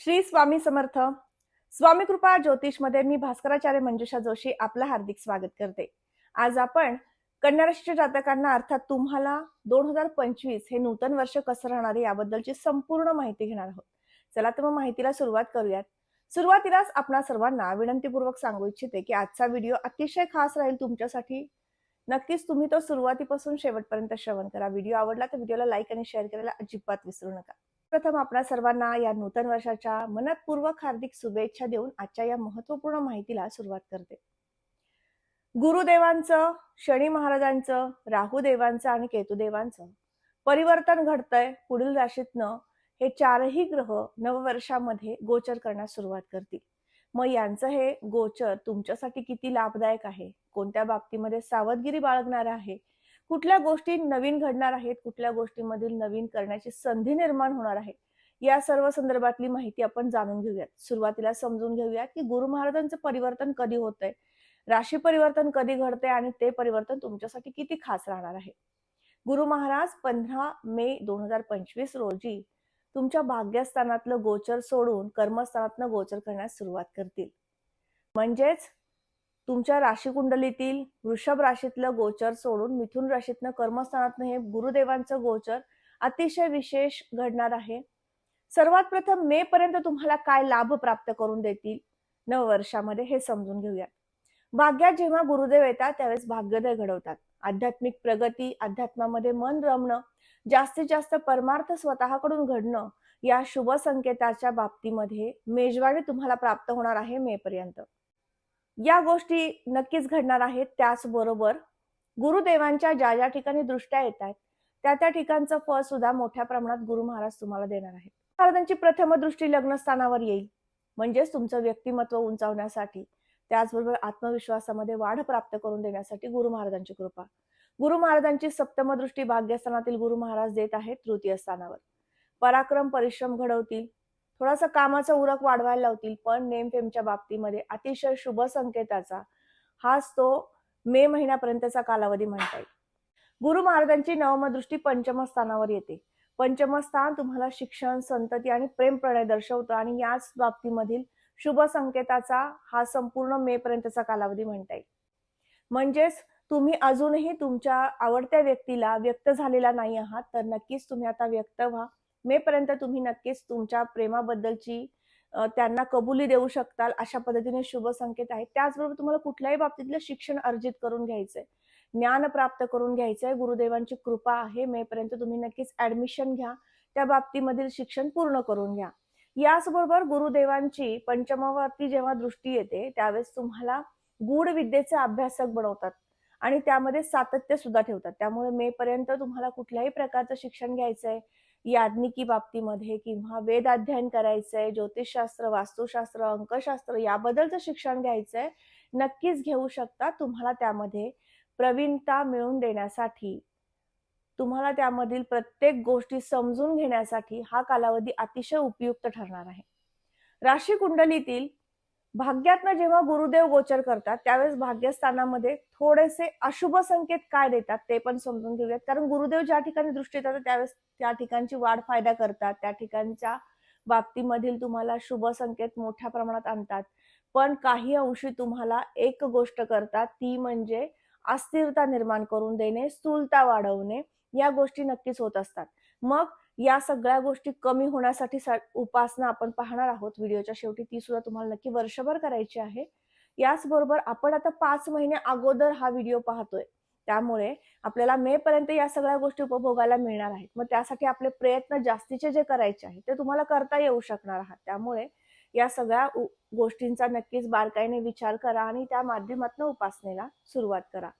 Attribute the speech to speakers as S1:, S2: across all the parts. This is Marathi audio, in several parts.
S1: श्री स्वामी समर्थ. स्वामी कृपा ज्योतिषमध्ये मी भास्कराचार्य मंजुषा जोशी आपलं हार्दिक स्वागत करते. आज आपण कन्या राशीच्या जातकांना अर्थात तुम्हाला दोन हजार पंचवीस हे नूतन वर्ष कसं राहणार आहे याबद्दलची संपूर्ण माहिती घेणार आहोत. चला तर मग माहितीला सुरुवात करूयात. सुरुवातीलाच आपणा सर्वांना विनंतीपूर्वक सांगू इच्छिते की आजचा व्हिडिओ अतिशय खास राहील तुमच्यासाठी. नक्कीच तुम्ही तो सुरुवातीपासून शेवटपर्यंत श्रवण करा. व्हिडिओ आवडला तर व्हिडिओला लाईक आणि शेअर करायला अजिबात विसरू नका. प्रथम आपल्या सर्वांना या नूतन वर्षाच्या मनपूर्वक हार्दिक शुभेच्छा देऊन आजच्या या महत्त्वपूर्ण माहितीला सुरुवात करते. गुरुदेवांचं शनी महाराजांचं राहुदेवांचं आणि केतुदेवांचं परिवर्तन घडतंय पुढील राशीतनं हे चारही ग्रह नववर्षामध्ये गोचर करण्यास सुरुवात करतील. मग यांचं हे गोचर तुमच्यासाठी किती लाभदायक आहे? कोणत्या बाबतीमध्ये सावधगिरी बाळगणार आहे? कुठल्या गोष्टी नवीन घडणार आहेत कुठल्या गोष्टीमधील नवीन करण्याची संधी निर्माण होणार आहे या सर्व संदर्भातली माहिती आपण जाणून घेऊयात. सुरुवातीला समजून घेऊयात की गुरु महाराजांचं परिवर्तन कधी होतंय राशी परिवर्तन कधी घडते आणि ते परिवर्तन तुमच्यासाठी किती खास राहणार आहे? गुरु महाराज पंधरा मे दोन हजार पंचवीस रोजी तुमच्या भाग्यस्थानातलं गोचर सोडून कर्मस्थानातनं गोचर करण्यास सुरुवात करतील. म्हणजेच तुमच्या राशी कुंडलीतील वृषभ राशीतलं गोचर सोडून मिथुन राशीतनं कर्मस्थानातनं हे गुरुदेवांचं गोचर अतिशय विशेष घडणार आहे. सर्वात प्रथम मे पर्यंत तुम्हाला काय लाभ प्राप्त करून देतील नववर्षामध्ये हे समजून घेऊयात. भाग्यात जेव्हा गुरुदेव येतात त्यावेळेस भाग्योदय घडवतात. आध्यात्मिक प्रगती अध्यात्मामध्ये मन रमणं जास्तीत जास्त परमार्थ स्वतःकडून घडणं या शुभ संकेताच्या बाबतीमध्ये मेजवानी तुम्हाला प्राप्त होणार आहे मे पर्यंत. या गोष्टी नक्कीच घडणार आहेत त्याचबरोबर गुरुदेवांच्या ज्या ज्या ठिकाणी दृष्ट्या येत आहेत त्या त्या ठिकाणचं फळ सुद्धा मोठ्या प्रमाणात गुरु महाराज तुम्हाला देणार आहेत. महाराजांची प्रथम दृष्टी लग्नस्थानावर येईल म्हणजेच तुमचं व्यक्तिमत्व उंचावण्यासाठी त्याचबरोबर आत्मविश्वासामध्ये वाढ प्राप्त करून देण्यासाठी गुरु महाराजांची कृपा. गुरु महाराजांची सप्तम दृष्टी भाग्यस्थानातील गुरु महाराज देत आहेत तृतीय स्थानावर. पराक्रम परिश्रम घडवतील थोडासा कामाचा उरक वाढवायला लावतील पण नेमफेमच्या बाबतीमध्ये अतिशय शुभ संकेताचा हाच तो मे महिन्यापर्यंतचा कालावधी म्हणता येईल. गुरु महाराजांची नवमदृष्टी पंचम स्थानावर येते. पंचम स्थान तुम्हाला शिक्षण संतती आणि प्रेम प्रणय दर्शवतो आणि याच बाबतीमधील शुभ संकेताचा हा संपूर्ण मे पर्यंतचा कालावधी म्हणता येईल. म्हणजेच तुम्ही अजूनही तुमच्या आवडत्या व्यक्तीला व्यक्त झालेला नाही आहात तर नक्कीच तुम्ही आता व्यक्त व्हा. मेपर्यंत तुम्ही नक्कीच तुमच्या प्रेमाबद्दलची त्यांना कबुली देऊ शकताल अशा पद्धतीने शुभ संकेत आहे त्याचबरोबर तुम्हाला कुठल्याही बाबतीतलं शिक्षण अर्जित करून घ्यायचंय ज्ञान प्राप्त करून घ्यायचंय गुरुदेवांची कृपा आहे मे पर्यंत तुम्ही नक्कीच ऍडमिशन घ्या त्या बाबतीमधील शिक्षण पूर्ण करून घ्या. याचबरोबर गुरुदेवांची पंचमावरती जेव्हा दृष्टी येते त्यावेळेस तुम्हाला गूढ विद्येचे अभ्यासक बनवतात. आणि त्यामध्ये सातत्य सुद्धा ठेवतात. त्यामुळे मे पर्यंत तुम्हाला कुठल्याही प्रकारचं शिक्षण घ्यायचंय याज्ञिकी बाबतीमध्ये किंवा वेद अध्ययन करायचंय ज्योतिषशास्त्र वास्तुशास्त्र अंकशास्त्र याबद्दलचं शिक्षण घ्यायचंय नक्कीच घेऊ शकता तुम्हाला त्यामध्ये प्रवीणता मिळवून देण्यासाठी. तुम्हाला त्यामधील प्रत्येक गोष्टी समजून घेण्यासाठी हा कालावधी अतिशय उपयुक्त ठरणार आहे. राशी कुंडलीतील भाग्यातनं जेव्हा गुरुदेव गोचर करतात त्यावेळेस भाग्यस्थानामध्ये थोडेसे अशुभ संकेत काय देतात ते पण समजून घेऊयात. कारण गुरुदेव ज्या ठिकाणी दृष्टी येतात त्यावेळेस त्या ठिकाणची वाढ फायदा करतात. त्या ठिकाणच्या बाबतीमधील तुम्हाला शुभ संकेत मोठ्या प्रमाणात आणतात. पण काही अंशी तुम्हाला एक गोष्ट करतात ती म्हणजे अस्थिरता निर्माण करून देणे स्थूलता वाढवणे या गोष्टी नक्कीच होत असतात. मग या सगळ्या गोष्टी कमी होण्यासाठी उपासना आपण पाहणार आहोत. व्हिडिओच्या शेवटी ती सुद्धा तुम्हाला नक्की वर्षभर करायची आहे. याचबरोबर आपण आता पाच महिने अगोदर हा व्हिडिओ पाहतोय. त्यामुळे आपल्याला मे पर्यंत या सगळ्या गोष्टी उपभोगायला मिळणार आहेत. मग त्यासाठी आपले प्रयत्न जास्तीचे जे करायचे आहेत ते तुम्हाला करता येऊ शकणार आहात. त्यामुळे या सगळ्या गोष्टींचा नक्कीच बारकाईने विचार करा आणि त्या माध्यमातून उपासनेला सुरुवात करा.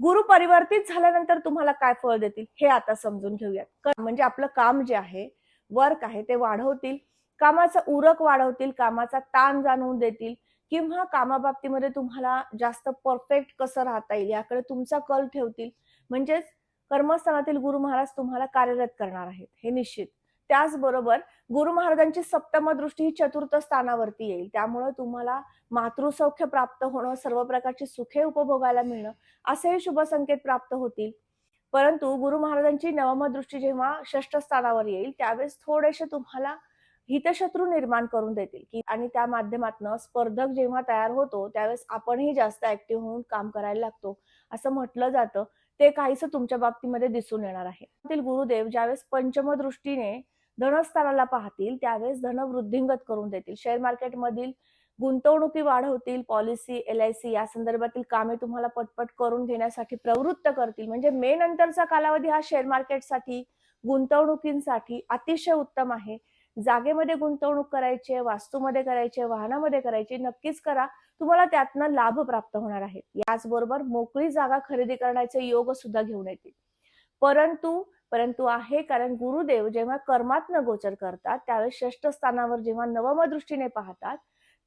S1: गुरु परिवर्तित झाल्यानंतर तुम्हाला काय फळ देतील हे आता समजून घेऊयात. म्हणजे आपलं काम जे आहे वर्क आहे ते वाढवतील. कामाचा उरक वाढवतील कामाचा ताण जाणवून देतील. किंवा कामाबाबतीमध्ये तुम्हाला जास्त परफेक्ट कसं राहता येईल याकडे तुमचा कल ठेवतील. म्हणजेच कर्मस्थानातील गुरु महाराज तुम्हाला कार्यरत करणार आहेत हे निश्चित. त्याचबरोबर गुरु महाराजांची सप्तम दृष्टी ही चतुर्थ स्थानावरती येईल. त्यामुळे तुम्हाला मातृसौख्य प्राप्त होणं सर्व प्रकारची सुखे उपभोगायला मिळणं असेही शुभ संकेत प्राप्त होतील. परंतु गुरु महाराजांची नवम दृष्टी जेव्हा षष्ठ स्थानावर येईल त्यावेळेस थोडेसे तुम्हाला हितशत्रू निर्माण करून देतील की आणि त्या माध्यमातून स्पर्धक जेव्हा तयार होतो त्यावेळेस आपणही जास्त ऍक्टिव्ह होऊन काम करायला लागतो असं म्हटलं जातं. ते काहीच तुमच्या बाबतीमध्ये दिसून येणार आहे. त्यातील गुरुदेव ज्यावेळेस पंचम दृष्टीने धनस्थानाला पाहतील त्यावेळेस धन वृद्धिंगत करून देतील. शेअर मार्केटमधील गुंतवणुकी वाढवतील पॉलिसी एल आय सी या संदर्भातील कामे तुम्हाला पटपट करून घेण्यासाठी प्रवृत्त करतील. म्हणजे मे नंतरचा कालावधी हा शेअर मार्केटसाठी गुंतवणुकींसाठी अतिशय उत्तम आहे. जागेमध्ये गुंतवणूक करायची आहे वास्तूमध्ये करायची आहे वाहनामध्ये करायची नक्कीच करा. तुम्हाला त्यातनं लाभ प्राप्त होणार आहे याचबरोबर मोकळी जागा खरेदी करण्याचे योग सुद्धा घेऊन येतील. परंतु परंतु आहे कारण गुरुदेव जेव्हा कर्मातनं गोचर करतात त्यावेळेस षष्ठ स्थानावर जेव्हा नवम दृष्टीने पाहतात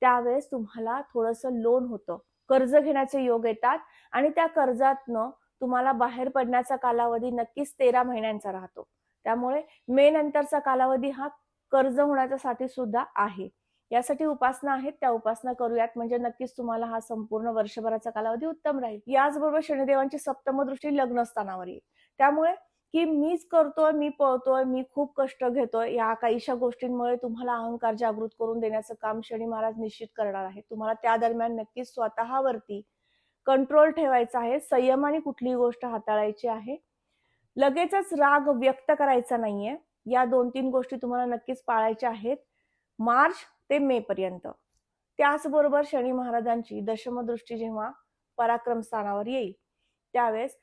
S1: त्यावेळेस तुम्हाला थोडंसं लोन होतं. कर्ज घेण्याचे योग येतात आणि त्या कर्जातनं तुम्हाला बाहेर पडण्याचा कालावधी नक्कीच तेरा महिन्यांचा राहतो. त्यामुळे मे नंतरचा कालावधी हा कर्ज होण्याच्यासाठी सुद्धा आहे. यासाठी उपासना आहेत त्या उपासना करूयात. म्हणजे नक्कीच तुम्हाला हा संपूर्ण वर्षभराचा कालावधी उत्तम राहील. याचबरोबर शनिदेवांची सप्तम दृष्टी लग्न स्थानावर येईल. त्यामुळे की मीच करतोय मी पळतोय मी खूप कष्ट घेतोय या काहीशा गोष्टींमुळे तुम्हाला अहंकार जागृत करून देण्याचं काम शनी महाराज निश्चित करणार आहे तुम्हाला त्या दरम्यान नक्कीच स्वतःवरती कंट्रोल ठेवायचा आहे संयमाने कुठलीही गोष्ट हाताळायची आहे. लगेचच राग व्यक्त करायचा नाहीये. या दोन तीन गोष्टी तुम्हाला नक्कीच पाळायच्या आहेत. मार्च ते मे पर्यंत. त्याचबरोबर शनी महाराजांची दशमदृष्टी जेव्हा पराक्रम स्थानावर येईल त्यावेळेस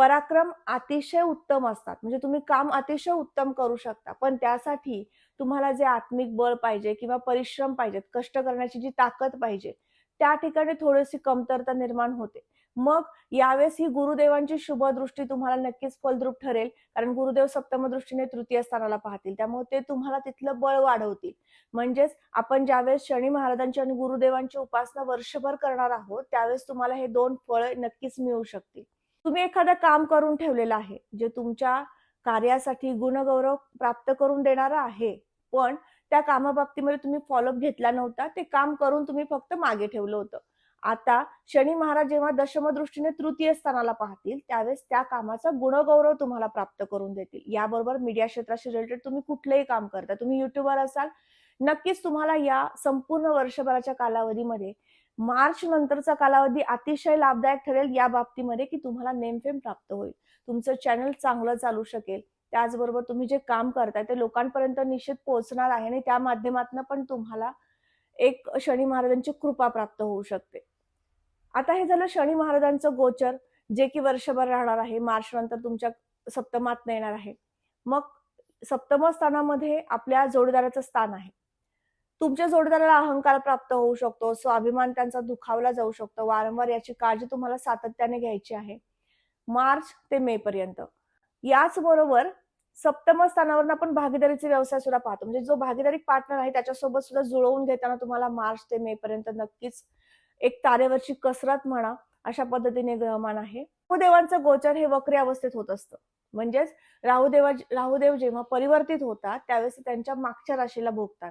S1: पराक्रम अतिशय उत्तम असतात. म्हणजे तुम्ही काम अतिशय उत्तम करू शकता. पण त्यासाठी तुम्हाला जे आत्मिक बळ पाहिजे किंवा परिश्रम पाहिजेत कष्ट करण्याची जी ताकद पाहिजे त्या ठिकाणी थोडीशी कमतरता निर्माण होते. मग यावेळेस ही गुरुदेवांची शुभ दृष्टी तुम्हाला नक्कीच फलद्रूप ठरेल. कारण गुरुदेव सप्तम दृष्टीने तृतीय स्थानाला पाहतील. त्यामुळे ते तुम्हाला तिथलं बळ वाढवतील. म्हणजेच आपण ज्यावेळेस शनी महाराजांची आणि गुरुदेवांची उपासना वर्षभर करणार आहोत त्यावेळेस तुम्हाला हे दोन फळ नक्कीच मिळू शकतील. तुम्ही एखादं काम करून ठेवलेलं आहे जे तुमच्या कार्यासाठी गुणगौरव प्राप्त करून देणारं आहे पण त्या कामाबाबतीमध्ये तुम्ही फॉलोअप घेतला नव्हता ते काम करून तुम्ही फक्त मागे ठेवलं होतं. आता शनी महाराज जेव्हा दशमदृष्टीने तृतीय स्थानाला पाहतील त्यावेळेस त्या कामाचा गुणगौरव तुम्हाला प्राप्त करून देतील. याबरोबर मीडिया क्षेत्राशी रिलेटेड तुम्ही कुठलंही काम करता तुम्ही युट्यूबर असाल नक्कीच तुम्हाला या संपूर्ण वर्षभराच्या कालावधीमध्ये मार्च नंतरचा कालावधी अतिशय लाभदायक ठरेल या बाबतीमध्ये की तुम्हाला नेमफेम प्राप्त होईल. तुमचं चॅनल चांगलं चालू शकेल. त्याचबरोबर तुम्ही जे काम करताय ते लोकांपर्यंत निश्चित पोहोचणार आहे आणि त्या माध्यमातून पण तुम्हाला एक शनी महाराजांची कृपा प्राप्त होऊ शकते. आता हे झालं शनी महाराजांचं गोचर जे की वर्षभर राहणार आहे. मार्च नंतर तुमच्या सप्तमात येणार आहे. मग सप्तम स्थानामध्ये आपल्या जोडीदाराचं स्थान आहे. तुमच्या जोडीदाराला अहंकार प्राप्त होऊ शकतो स्वाभिमान त्यांचा दुखावला जाऊ शकतो. वारंवार याची काळजी तुम्हाला सातत्याने घ्यायची आहे. मार्च ते मे पर्यंत. याचबरोबर सप्तम स्थानावर आपण भागीदारीचे व्यवसाय सुद्धा पाहतो. म्हणजे जो भागीदारी पार्टनर आहे त्याच्यासोबत सुद्धा जुळवून घेताना तुम्हाला मार्च ते मे पर्यंत नक्कीच एक तारेवरची कसरत म्हणा अशा पद्धतीने ग्रहमान आहे. राहुदेवांचं गोचर हे वक्री अवस्थेत होत असतं. म्हणजेच राहुदेवा राहुदेव जेव्हा परिवर्तित होतात त्यावेळेस त्यांच्या मागच्या राशीला भोगतात.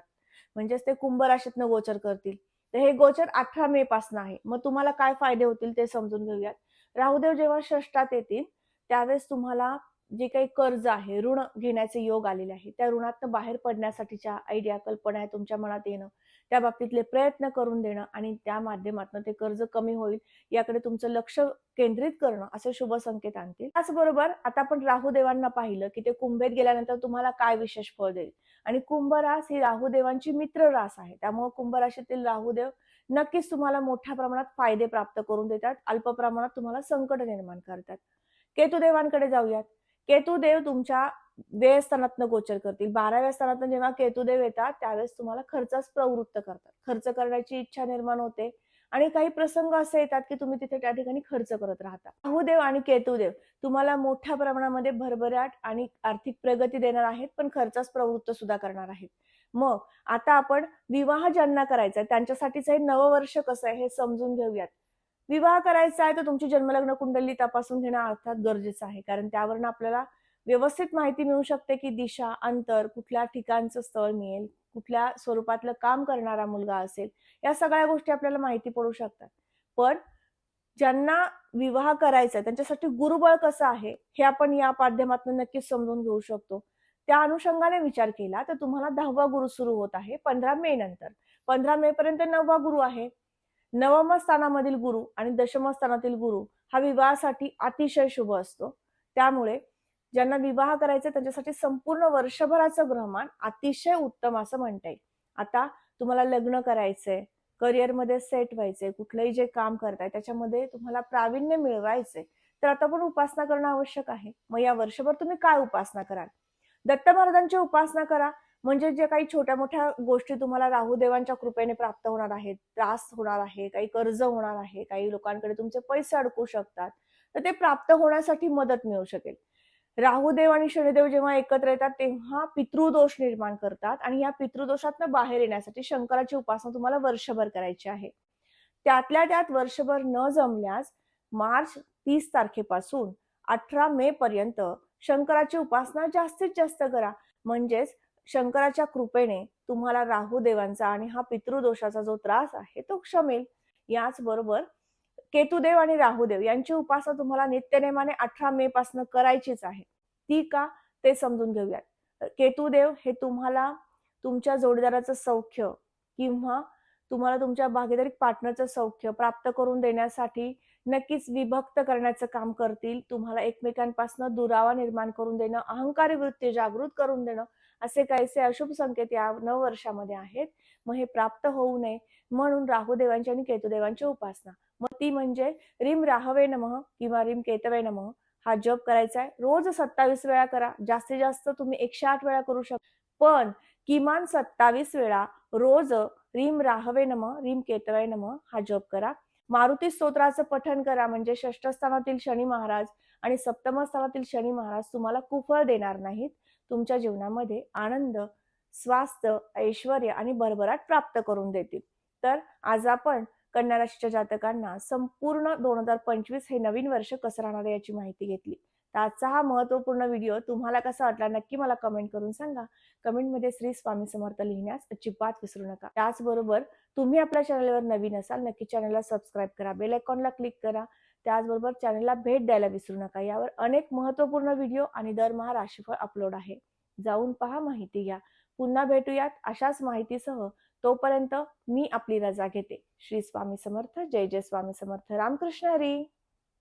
S1: म्हणजेच ते कुंभ राशीतनं गोचर करतील. तर हे गोचर अठरा मे पासून आहे. मग तुम्हाला काय फायदे होतील ते समजून घेऊयात. राहुदेव जेव्हा षष्टात येतील त्यावेळेस तुम्हाला जे काही कर्ज आहे ऋण घेण्याचे योग आलेले आहे. त्या ऋणातनं बाहेर पडण्यासाठीच्या आयडिया कल्पना आहे तुमच्या मनात येणं. त्या बाबतीतले प्रयत्न करून देणं आणि त्या माध्यमातून ते कर्ज कमी होईल याकडे तुमचं लक्ष केंद्रित करणं असे शुभ संकेत आणतील. त्याचबरोबर आता आपण राहुदेवांना पाहिलं की ते कुंभेत गेल्यानंतर तुम्हाला काय विशेष फळ देईल? आणि कुंभरास ही राहुदेवांची मित्र रास आहे. त्यामुळे कुंभराशीतील राहुदेव नक्कीच तुम्हाला मोठ्या प्रमाणात फायदे प्राप्त करून देतात. अल्प प्रमाणात तुम्हाला संकट निर्माण करतात. केतुदेवांकडे जाऊयात. केतुदेव तुमच्या व्ययस्थानातनं गोचर करतील. बाराव्या स्थानातनं जेव्हा केतुदेव येतात त्यावेळेस तुम्हाला खर्चास प्रवृत्त करतात. खर्च करण्याची इच्छा निर्माण होते. आणि काही प्रसंग असे येतात की तुम्ही तिथे त्या ठिकाणी खर्च करत राहता. राहुदेव आणि केतुदेव तुम्हाला मोठ्या प्रमाणामध्ये भरभराट आणि आर्थिक प्रगती देणार आहेत पण खर्चास प्रवृत्त सुद्धा करणार आहेत. मग आता आपण विवाह ज्यांना करायचा आहे त्यांच्यासाठीच हे नववर्ष कसं आहे हे समजून घेऊयात. विवाह करायचा आहे तर तुमची जन्मलग्न कुंडली तपासून घेणं अर्थात गरजेचं आहे. कारण त्यावरनं आपल्याला व्यवस्थित माहिती मिळू शकते की दिशा अंतर कुठल्या ठिकाणचं स्थळ मिळेल कुठल्या स्वरूपातलं काम करणारा मुलगा असेल या सगळ्या गोष्टी आपल्याला माहिती पडू शकतात. पण ज्यांना विवाह करायचा आहे त्यांच्यासाठी गुरुबळ कसं आहे हे आपण या माध्यमातून नक्कीच समजून घेऊ शकतो. त्या अनुषंगाने विचार केला तर तुम्हाला दहावा गुरु सुरू होत आहे पंधरा मे नंतर. पंधरा मे पर्यंत नववा गुरु आहे. नवम स्थानामधील गुरु आणि दशम स्थानातील गुरु हा विवाहासाठी अतिशय शुभ असतो. त्यामुळे ज्यांना विवाह करायचा त्यांच्यासाठी संपूर्ण वर्षभराचं ग्रहमान अतिशय उत्तम असं म्हणता येईल. आता तुम्हाला लग्न करायचंय करिअरमध्ये सेट व्हायचंय कुठलंही जे काम करताय त्याच्यामध्ये तुम्हाला प्रावीण्य मिळवायचंय. तर आता पण उपासना करणं आवश्यक आहे. मग या वर्षभर तुम्ही काय उपासना कराल? दत्त महाराजांची उपासना करा. म्हणजे जे काही छोट्या मोठ्या गोष्टी तुम्हाला राहुदेवांच्या कृपेने प्राप्त होणार आहेत त्रास होणार आहे काही कर्ज होणार आहे काही लोकांकडे तुमचे पैसे अडकू शकतात तर ते प्राप्त होण्यासाठी मदत मिळू शकेल. राहुदेव आणि शनिदेव जेव्हा एकत्र येतात तेव्हा पितृदोष निर्माण करतात आणि या पितृदोषातनं बाहेर येण्यासाठी शंकराची उपासना तुम्हाला वर्षभर करायची आहे. त्यातल्या त्यात वर्षभर न जमल्यास मार्च तीस तारखेपासून अठरा मे पर्यंत शंकराची उपासना जास्तीत जास्त करा. म्हणजेच शंकराच्या कृपेने तुम्हाला राहुदेवांचा आणि हा पितृदोषाचा जो त्रास आहे तो क्षमेल. याचबरोबर केतुदेव आणि राहुदेव यांची उपासना तुम्हाला नित्यनेमाने अठरा मे पासून करायचीच आहे. ती का? ते समजून घेऊयात. केतुदेव हे तुम्हाला तुमच्या जोडीदाराचं सौख्य किंवा तुम्हाला तुमच्या भागीदारी पार्टनरचं सौख्य प्राप्त करून देण्यासाठी नक्कीच विभक्त करण्याचं काम करतील. तुम्हाला एकमेकांपासून दुरावा निर्माण करून देणं अहंकारी वृत्ती जागृत करून देणं असे काहीसे अशुभ संकेत या नव वर्षामध्ये आहेत. मग हे प्राप्त होऊ नये म्हणून राहुदेवांची आणि केतुदेवांची उपासना. मग ती म्हणजे रिम राहवे नमः किंवा रिम केतवे नमः हा जप करायचा आहे. रोज सत्तावीस वेळा करा. जास्तीत जास्त तुम्ही एकशे आठ वेळा करू शकता पण किमान सत्तावीस वेळा रोज रिम राहवे नम रिम केतवे नम हा जप करा. मारुती स्तोत्राचं पठण करा. म्हणजे षष्ठस्थानातील शनी महाराज आणि सप्तम स्थानातील शनी महाराज तुम्हाला कुफळ देणार नाहीत. तुमच्या जीवनामध्ये आनंद स्वास्थ्य ऐश्वर आणि भरभराट प्राप्त करून देतील. तर आज आपण कन्या राशीच्या जातकांना संपूर्ण दोन हजार पंचवीस हे नवीन वर्ष कसं राहणार याची माहिती घेतली. तर आजचा हा महत्त्वपूर्ण व्हिडिओ तुम्हाला कसा वाटला नक्की मला कमेंट करून सांगा. कमेंटमध्ये श्री स्वामी समर्थ लिहिण्यास अजिबात विसरू नका. त्याचबरोबर तुम्ही आपल्या चॅनलवर नवीन असाल नक्की चॅनलला सबस्क्राईब करा बेल आयकॉनला क्लिक करा. त्याचबरोबर चॅनलला भेट द्यायला विसरू नका. यावर अनेक महत्त्वपूर्ण व्हिडिओ आणि दरमहा राशीफळ अपलोड आहे. जाऊन पहा माहिती घ्या. पुन्हा भेटूयात अशाच माहितीसह. तोपर्यंत मी आपली रजा घेते. श्री स्वामी समर्थ. जय जय स्वामी समर्थ. रामकृष्ण हरी.